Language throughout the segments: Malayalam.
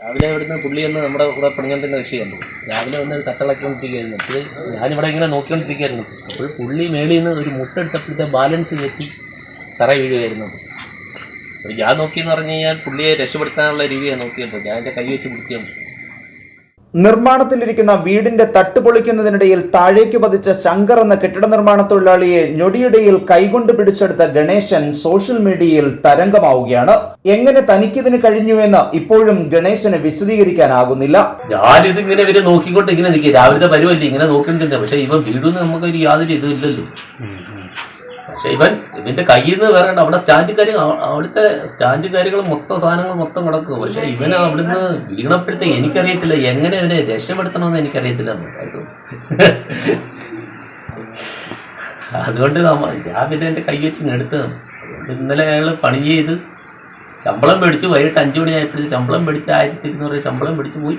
രാവിലെ ഇവിടുന്ന് പുള്ളി ഒന്ന് നമ്മുടെ കൂടെ പണിഞ്ഞോണ്ടിരുന്ന വിഷയമുണ്ട്. രാവിലെ വന്ന് തട്ടളക്കൊണ്ടിരിക്കുകയായിരുന്നു അപ്പോൾ ഞാനിവിടെ ഇങ്ങനെ നോക്കിക്കൊണ്ടിരിക്കുകയായിരുന്നു. അപ്പോൾ പുള്ളി മേളിൽ നിന്ന് ഒരു മുട്ട എടുത്തപ്പോഴത്തെ ബാലൻസ് തെറ്റി തറ വീഴുകയായിരുന്നു. അപ്പോൾ ഞാൻ നോക്കിയെന്ന് പറഞ്ഞു കഴിഞ്ഞാൽ പുള്ളിയെ രക്ഷപ്പെടുത്താനുള്ള രീതിയാണ് നോക്കിയത് ഞാൻ എന്റെ കൈ വെച്ച് പിടിക്കുകയാണ്. നിർമ്മാണത്തിലിരിക്കുന്ന വീടിന്റെ തട്ട് പൊളിക്കുന്നതിനിടയിൽ താഴേക്ക് പതിച്ച ശങ്കർ എന്ന കെട്ടിട നിർമ്മാണ തൊഴിലാളിയെ ഞൊടിയിടയിൽ കൈകൊണ്ട് പിടിച്ചെടുത്ത ഗണേശൻ സോഷ്യൽ മീഡിയയിൽ തരംഗമാവുകയാണ്. എങ്ങനെ തനിക്കിതിന് കഴിഞ്ഞുവെന്ന് ഇപ്പോഴും ഗണേശന് വിശദീകരിക്കാനാകുന്നില്ല. ഞാനിത് ഇങ്ങനെ ഇവരെ നോക്കിക്കൊണ്ട് ഇങ്ങനെ നിൽക്കുക രാവിലത്തെ പരിവല്ലേ ഇങ്ങനെ പക്ഷെ പക്ഷേ ഇവൻ വീടുന്ന് നമുക്കൊരു യാതൊരു ഇതും ഇല്ലല്ലോ. പക്ഷെ ഇവൻ ഇവന്റെ കയ്യിൽ നിന്ന് വേറെ അവിടെ സ്റ്റാൻഡ് കാര്യങ്ങൾ അവിടുത്തെ സ്റ്റാൻഡ് കാര്യങ്ങൾ മൊത്തം സാധനങ്ങൾ മൊത്തം കിടക്കും. പക്ഷെ ഇവന് അവിടുന്ന് വീണപ്പോഴത്തേക്ക് എനിക്കറിയത്തില്ല. എങ്ങനെ ഇവനെ രക്ഷപ്പെടുത്തണമെന്ന് എനിക്കറിയത്തില്ല. അതുകൊണ്ട് നമ്മൾ ഞാൻ പിന്നെ എന്റെ കൈ വെച്ച് എടുത്ത് എടുത്തതാണ് അതുകൊണ്ട് ഇന്നലെ അയാൾ പണി ചെയ്ത് ശമ്പളം മേടിച്ചു. വൈകിട്ട് അഞ്ചു മണി ആയപ്പോഴത്തേക്ക് ശമ്പളം മേടിച്ച് ആയിരത്തി ഇരുന്നൂറ് ശമ്പളം മേടിച്ച് പോയി.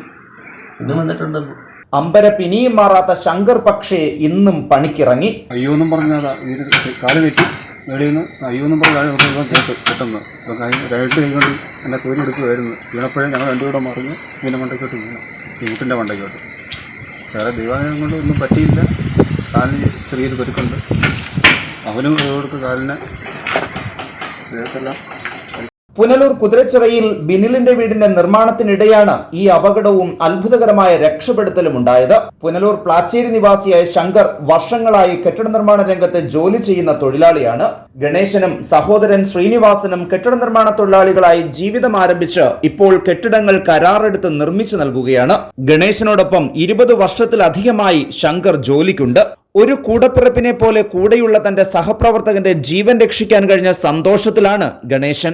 ഇന്ന് വന്നിട്ടുണ്ടെന്ന് അമ്പരപ്പ് പിനിയും മാറാത്ത ശങ്കർ പക്ഷേ ഇന്നും പണിക്കിറങ്ങി. അയ്യോ എന്നും പറഞ്ഞാൽ കാൽ തെറ്റി വെളിയിൽ നിന്ന് അയ്യോ എന്നും പറഞ്ഞാൽ കേട്ടു പെട്ടെന്ന്. അപ്പം കൈ രണ്ട് കൈ കൊണ്ട് എന്നെ കോരി എടുക്കുമായിരുന്നു വീണപ്പോഴേ ഞങ്ങൾ രണ്ടുകൂടെ മറിഞ്ഞ് ഇതിന്റെ മണ്ടയ്ക്കോട്ട് വീണു. വീട്ടിന്റെ മണ്ടയ്ക്കോട്ട് വേറെ ദൈവാലയം കൊണ്ട് ഒന്നും പറ്റിയില്ല. കാലിന് ചെറിയൊരു പെരുക്കുണ്ട്. അവനും കൊടുത്ത് കാലിന് ദേഹത്തെല്ലാം പുനലൂർ കുതിരച്ചിറയിൽ ബിനിലിന്റെ വീടിന്റെ നിർമ്മാണത്തിനിടെയാണ് ഈ അപകടവും അത്ഭുതകരമായ രക്ഷപ്പെടുത്തലും ഉണ്ടായത്. പുനലൂർ പ്ലാച്ചേരി നിവാസിയായ ശങ്കർ വർഷങ്ങളായി കെട്ടിട നിർമ്മാണ രംഗത്ത് ജോലി ചെയ്യുന്ന തൊഴിലാളിയാണ്. ഗണേശനും സഹോദരൻ ശ്രീനിവാസനും കെട്ടിട നിർമ്മാണ തൊഴിലാളികളായി ജീവിതം ആരംഭിച്ച് ഇപ്പോൾ കെട്ടിടങ്ങൾ കരാറെടുത്ത് നിർമ്മിച്ചു നൽകുകയാണ്. ഗണേശനോടൊപ്പം ഇരുപത് വർഷത്തിലധികമായി ശങ്കർ ജോലിക്കുണ്ട്. ഒരു കൂടപ്പിറപ്പിനെ പോലെ കൂടെയുള്ള തന്റെ സഹപ്രവർത്തകന്റെ ജീവൻ രക്ഷിക്കാൻ കഴിഞ്ഞ സന്തോഷത്തിലാണ് ഗണേശൻ.